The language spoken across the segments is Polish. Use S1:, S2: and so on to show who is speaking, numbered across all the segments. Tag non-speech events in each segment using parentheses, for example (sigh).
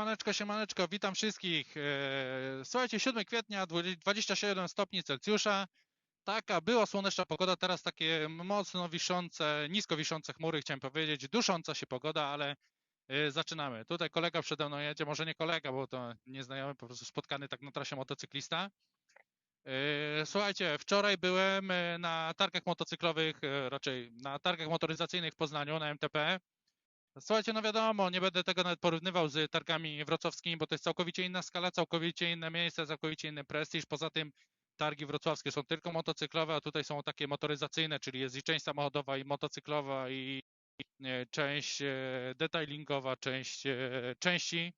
S1: Siemaneczko, siemaneczko, witam wszystkich. Eee, Słuchajcie, 7 kwietnia, 27 stopni Celsjusza. Taka była słoneczna pogoda, teraz takie mocno wiszące, nisko wiszące chmury, chciałem powiedzieć, dusząca się pogoda, ale e, zaczynamy. Tutaj kolega przede mną jedzie, może nie kolega, bo to nieznajomy, po prostu spotkany tak na trasie motocyklista. E, Słuchajcie, wczoraj byłem e, na targach motocyklowych, e, raczej na targach motoryzacyjnych w Poznaniu, na MTP. Słuchajcie, no wiadomo, nie będę tego nawet porównywał z targami wrocławskimi, bo to jest całkowicie inna skala, całkowicie inne miejsce, całkowicie inny prestiż. Poza tym targi wrocławskie są tylko motocyklowe, a tutaj są takie motoryzacyjne, czyli jest i część samochodowa, i motocyklowa, i e, część e, detailingowa, część e, części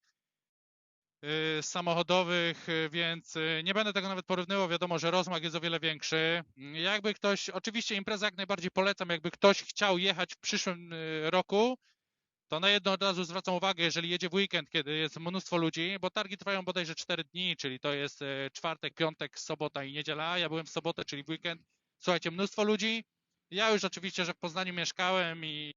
S1: samochodowych, więc nie będę tego nawet porównywał. Wiadomo, że rozmach jest o wiele większy. Jakby ktoś, oczywiście imprezę jak najbardziej polecam, jakby ktoś chciał jechać w przyszłym roku, to na jedno od razu zwracam uwagę, jeżeli jedzie w weekend, kiedy jest mnóstwo ludzi, bo targi trwają bodajże 4 dni, czyli to jest e, czwartek, piątek, sobota i niedziela. Ja byłem w sobotę, czyli w weekend. Słuchajcie, mnóstwo ludzi. Ja już oczywiście, że w Poznaniu mieszkałem i,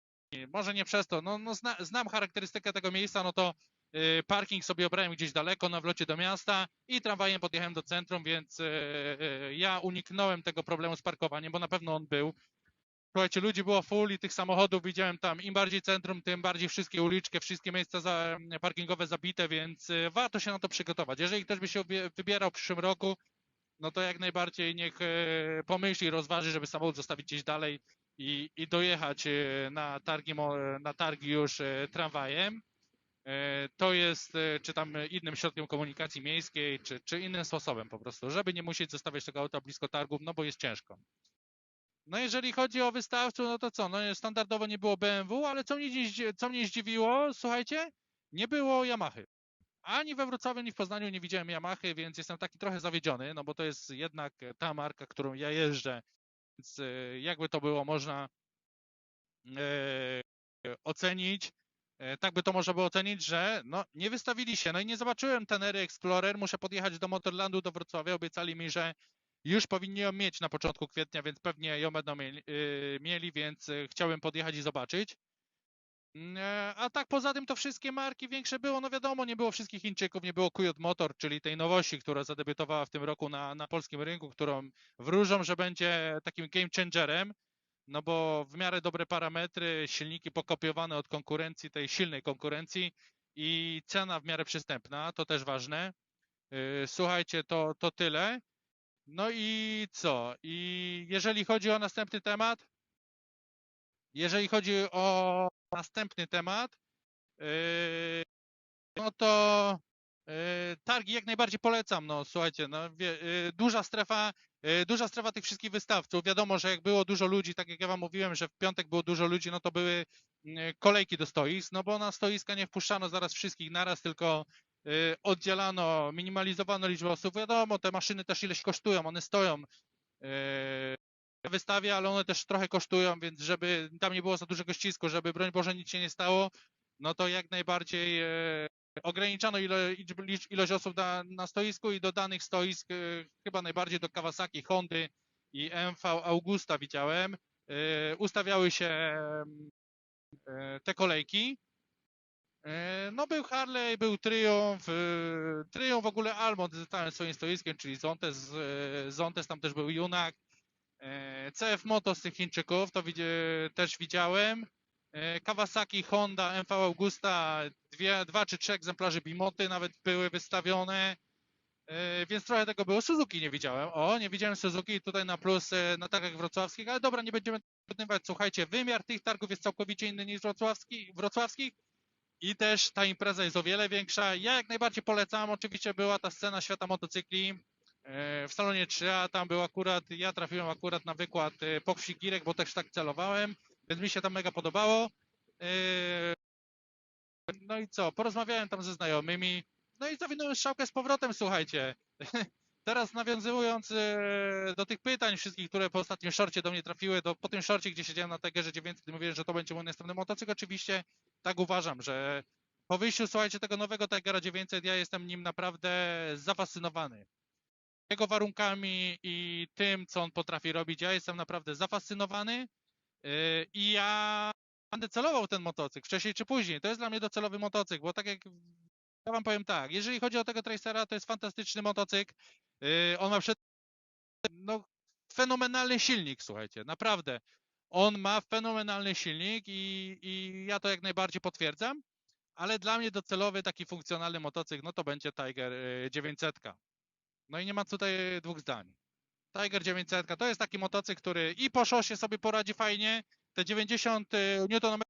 S1: może nie przez to, no, no zna, znam charakterystykę tego miejsca, no to e, parking sobie obrałem gdzieś daleko na wlocie do miasta i tramwajem podjechałem do centrum, więc e, ja uniknąłem tego problemu z parkowaniem, bo na pewno on był. Słuchajcie, ludzi było full i tych samochodów widziałem tam im bardziej centrum, tym bardziej wszystkie uliczki, wszystkie miejsca za, parkingowe zabite, więc y, warto się na to przygotować. Jeżeli ktoś by się wybie- wybierał w przyszłym roku, no to jak najbardziej niech e, pomyśli, rozważy, żeby samochód zostawić gdzieś dalej i, i dojechać e, na targi, na targi już tramwajem. To jest, czy tam innym środkiem komunikacji miejskiej, czy, czy innym sposobem po prostu, żeby nie musieć zostawiać tego auta blisko targów, no bo jest ciężko. No jeżeli chodzi o wystawców, no to co, no standardowo nie było BMW, ale co mnie, co mnie zdziwiło, słuchajcie, nie było Yamahy. Ani we Wrocławiu, ani w Poznaniu nie widziałem Yamahy, więc jestem taki trochę zawiedziony, no bo to jest jednak ta marka, którą ja jeżdżę, więc e, jakby to było można e, ocenić, e, tak by to można było ocenić, że no, nie wystawili się. No i nie zobaczyłem Tenery Explorer, muszę podjechać do Motorlandu, do Wrocławia, obiecali mi, że już powinni ją mieć na początku kwietnia, więc pewnie ją będą mieli, yy, mieli więc yy, chciałem podjechać i zobaczyć. Mm, e, A tak poza tym to wszystkie marki większe było, no wiadomo, nie było wszystkich Chińczyków, nie było Kujot Motor, czyli tej nowości, która zadebiutowała w tym roku na, na polskim rynku, którą wróżą, że będzie takim game changerem, no bo w miarę dobre parametry, silniki pokopiowane od konkurencji, tej silnej konkurencji i cena w miarę przystępna, to też ważne. Yy, Słuchajcie, to, to tyle. No i co? I jeżeli chodzi o następny temat, jeżeli chodzi o następny temat, yy, no to yy, targi jak najbardziej polecam. No słuchajcie, no, wie, yy, duża strefa, yy, duża strefa tych wszystkich wystawców. Wiadomo, że jak było dużo ludzi, tak jak ja wam mówiłem, że w piątek było dużo ludzi, no to były yy, kolejki do stoisk, no bo na stoiska nie wpuszczano zaraz wszystkich naraz, tylko oddzielano, minimalizowano liczbę osób. Wiadomo, te maszyny też ileś kosztują, one stoją y, wystawie, ale one też trochę kosztują, więc żeby tam nie było za dużego ścisku, żeby broń Boże nic się nie stało, no to jak najbardziej e, ograniczano ilość osób na, na stoisku i do danych stoisk, chyba najbardziej do Kawasaki, Hondy i MV Augusta widziałem, ustawiały się te kolejki. E, No był Harley, był Triumph, e, Triumph w ogóle Almond z całym swoim stoiskiem, czyli Zontes, e, Zontes tam też był Junak, CF Moto z tych Chińczyków, to też widziałem. Kawasaki, Honda, MV Augusta, dwie, dwa czy trzy egzemplarze Bimoty nawet były wystawione, więc trochę tego było. Suzuki nie widziałem. O, nie widziałem Suzuki tutaj na plus na targach wrocławskich, ale dobra, nie będziemy porównywać. Słuchajcie, wymiar tych targów jest całkowicie inny niż wrocławski, wrocławskich i też ta impreza jest o wiele większa. Ja jak najbardziej polecam. Oczywiście była ta scena świata motocykli e, w salonie 3A. Tam był akurat, ja trafiłem akurat na wykład e, Pokwsi Girek, bo też tak celowałem, więc mi się tam mega podobało. E, No i co? Porozmawiałem tam ze znajomymi. No i zawinąłem strzałkę z powrotem, słuchajcie. (laughs) Teraz nawiązując do tych pytań wszystkich, które po ostatnim szorcie do mnie trafiły, do, po tym szorcie, gdzie siedziałem na Tigerze 900 i mówiłem, że to będzie mój następny motocykl, oczywiście tak uważam, że po wyjściu, słuchajcie, tego nowego Tigera 900, ja jestem nim naprawdę zafascynowany. Jego warunkami i tym, co on potrafi robić, ja jestem naprawdę zafascynowany yy, i ja będę celował ten motocykl, wcześniej czy później. To jest dla mnie docelowy motocykl, bo tak jak Ja wam powiem tak, jeżeli chodzi o tego Tracera, to jest fantastyczny motocykl. Yy, on ma przed... no, fenomenalny silnik, słuchajcie, naprawdę. On ma fenomenalny silnik i, i ja to jak najbardziej potwierdzam, ale dla mnie docelowy taki funkcjonalny motocykl, no to będzie Tiger yy, 900. No i nie ma tutaj dwóch zdań. Tiger 900 to jest taki motocykl, który i po szosie sobie poradzi fajnie, te 90 Nm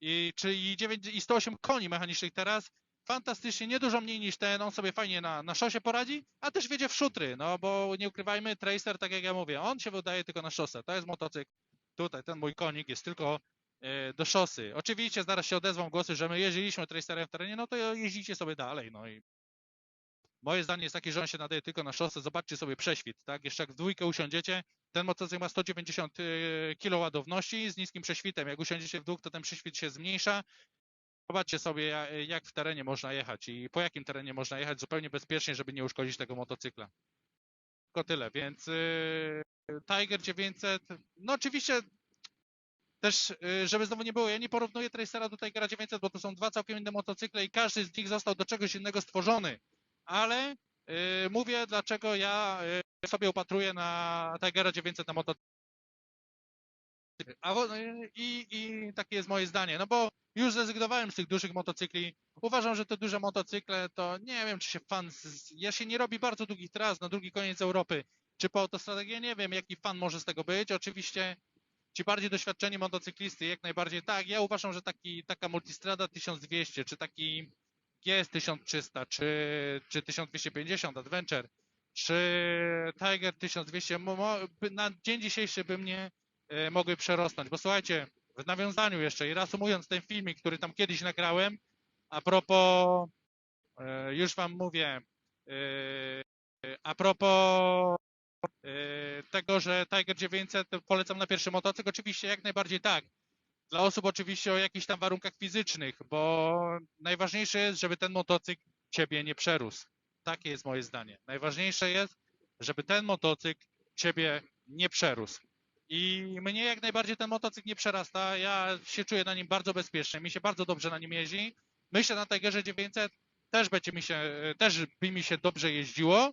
S1: i, czyli 9, i 108 koni mechanicznych teraz, fantastycznie, nie dużo mniej niż ten, on sobie fajnie na, na szosie poradzi, a też wiedzie w szutry, no bo nie ukrywajmy, Tracer, tak jak ja mówię, on się wydaje tylko na szosę, to jest motocykl, tutaj ten mój konik jest tylko e, do szosy. Oczywiście zaraz się odezwą głosy, że my jeździliśmy Tracerem w terenie, no to jeździcie sobie dalej, no i moje zdanie jest takie, że on się nadaje tylko na szosę, zobaczcie sobie prześwit, tak, jeszcze jak w dwójkę usiądziecie, ten motocykl ma 190 kg ładowności z niskim prześwitem. Jak usiądziecie w dół, to ten prześwit się zmniejsza. Zobaczcie sobie, ja- jak w terenie można jechać i po jakim terenie można jechać zupełnie bezpiecznie, żeby nie uszkodzić tego motocykla. Tylko tyle, więc yy, Tiger 900, no oczywiście też, yy, żeby znowu nie było, ja nie porównuję Tracera do Tigera 900, bo to są dwa całkiem inne motocykle i każdy z nich został do czegoś innego stworzony, ale yy, mówię, dlaczego ja yy, sobie upatruję na Tigera 900 na motocykl. A, wo- i, I takie jest moje zdanie, no bo już zrezygnowałem z tych dużych motocykli. Uważam, że te duże motocykle to nie wiem, czy się fan. Z, ja się nie robi bardzo długich tras na drugi koniec Europy, czy po autostradach. Ja nie wiem, jaki fan może z tego być. Oczywiście ci bardziej doświadczeni motocyklisty, jak najbardziej tak. Ja uważam, że taki, taka multistrada 1200, czy taki GS 1300, czy, czy 1250 Adventure, czy Tiger 1200, mo, mo, by- na dzień dzisiejszy by mnie e, mogły przerosnąć. Bo słuchajcie, w nawiązaniu jeszcze i reasumując ten filmik, który tam kiedyś nagrałem, a propos, e, już wam mówię, e, a propos tego, że Tiger 900 polecam na pierwszy motocykl, oczywiście jak najbardziej tak. Dla osób oczywiście o jakichś tam warunkach fizycznych, bo najważniejsze jest, żeby ten motocykl ciebie nie przerósł. Takie jest moje zdanie. Najważniejsze jest, żeby ten motocykl ciebie nie przerósł. I mnie jak najbardziej ten motocykl nie przerasta. Ja się czuję na nim bardzo bezpiecznie. Mi się bardzo dobrze na nim jeździ. Myślę na Tigerze 900 też będzie mi się, też by mi się dobrze jeździło.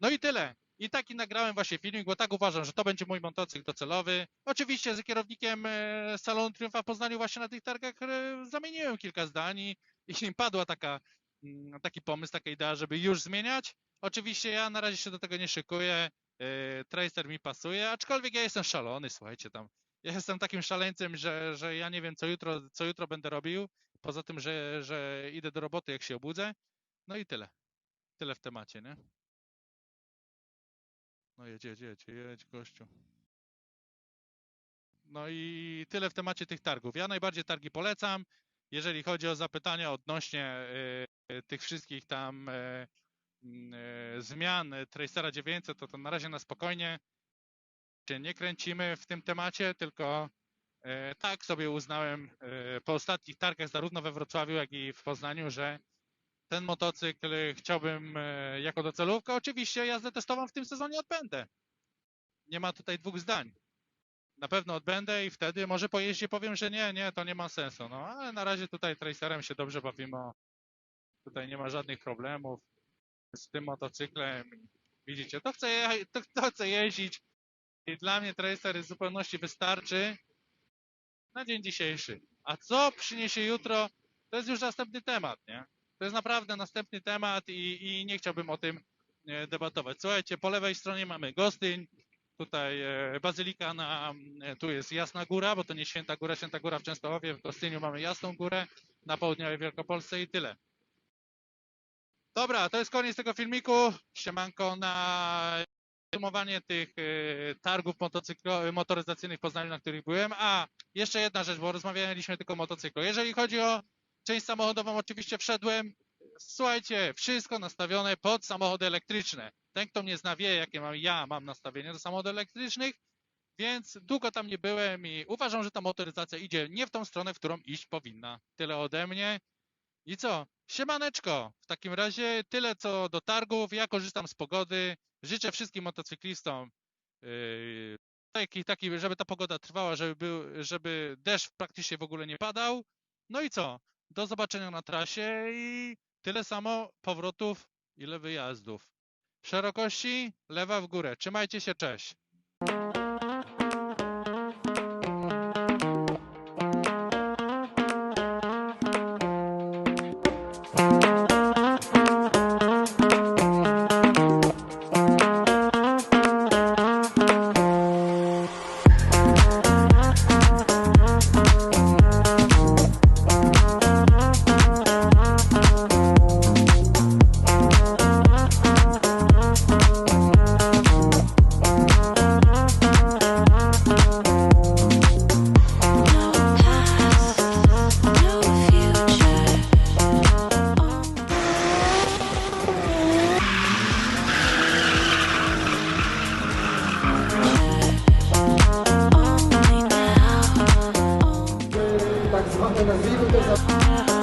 S1: No i tyle. I taki nagrałem właśnie filmik, bo tak uważam, że to będzie mój motocykl docelowy. Oczywiście z kierownikiem e, Salonu Triumfa w Poznaniu właśnie na tych targach e, zamieniłem kilka zdań i, (laughs) padła taka, mm, taki pomysł, taka idea, żeby już zmieniać. Oczywiście ja na razie się do tego nie szykuję. e, Tracer mi pasuje, aczkolwiek ja jestem szalony, słuchajcie tam. Ja jestem takim szaleńcem, że, że ja nie wiem, co jutro, co jutro będę robił. Poza tym, że, że idę do roboty, jak się obudzę. No i tyle. Tyle w temacie, nie? No jedź, jedź, jedź, gościu. No i tyle w temacie tych targów. Ja najbardziej targi polecam. Jeżeli chodzi o zapytania odnośnie y, tych wszystkich tam y, y, zmian Tracera 900, to, to na razie na spokojnie się nie kręcimy w tym temacie, tylko tak sobie uznałem po ostatnich targach zarówno we Wrocławiu, jak i w Poznaniu, że ten motocykl chciałbym e, jako docelówkę. Oczywiście jazdę testową w tym sezonie odbędę. Nie ma tutaj dwóch zdań. Na pewno odbędę i wtedy może po jeździe powiem, że nie, nie, to nie ma sensu. No ale na razie tutaj Tracerem się dobrze bawimy. Tutaj nie ma żadnych problemów z tym motocyklem. Widzicie, to chcę, to, to chcę jeździć i dla mnie Tracer w zupełności wystarczy na dzień dzisiejszy. A co przyniesie jutro, to jest już następny temat, nie? To jest naprawdę następny temat i, i nie chciałbym o tym e, debatować. Słuchajcie, po lewej stronie mamy Gostyń, tutaj e, Bazylika, na, e, tu jest Jasna Góra, bo to nie Święta Góra, Święta Góra w Częstochowie, w Gostyniu mamy Jasną Górę, na południowej Wielkopolsce i tyle. Dobra, to jest koniec tego filmiku. Siemanko na podsumowanie tych targów motoryzacyjnych w Poznaniu, na których byłem. A, jeszcze jedna rzecz, bo rozmawialiśmy tylko o motocyklu. Jeżeli chodzi o część samochodową, oczywiście wszedłem. Słuchajcie, wszystko nastawione pod samochody elektryczne. Ten, kto mnie zna, wie, jakie mam, ja mam nastawienie do samochodów elektrycznych, więc długo tam nie byłem i uważam, że ta motoryzacja idzie nie w tą stronę, w którą iść powinna. Tyle ode mnie. I co? Siemaneczko. W takim razie tyle co do targów. Ja korzystam z pogody. Życzę wszystkim motocyklistom yy, taki, taki, żeby ta pogoda trwała, żeby, był, żeby deszcz praktycznie w ogóle nie padał. No i co? Do zobaczenia na trasie i tyle samo powrotów, ile wyjazdów. Szerokości lewa w górę. Trzymajcie się, cześć. Oh, oh, oh.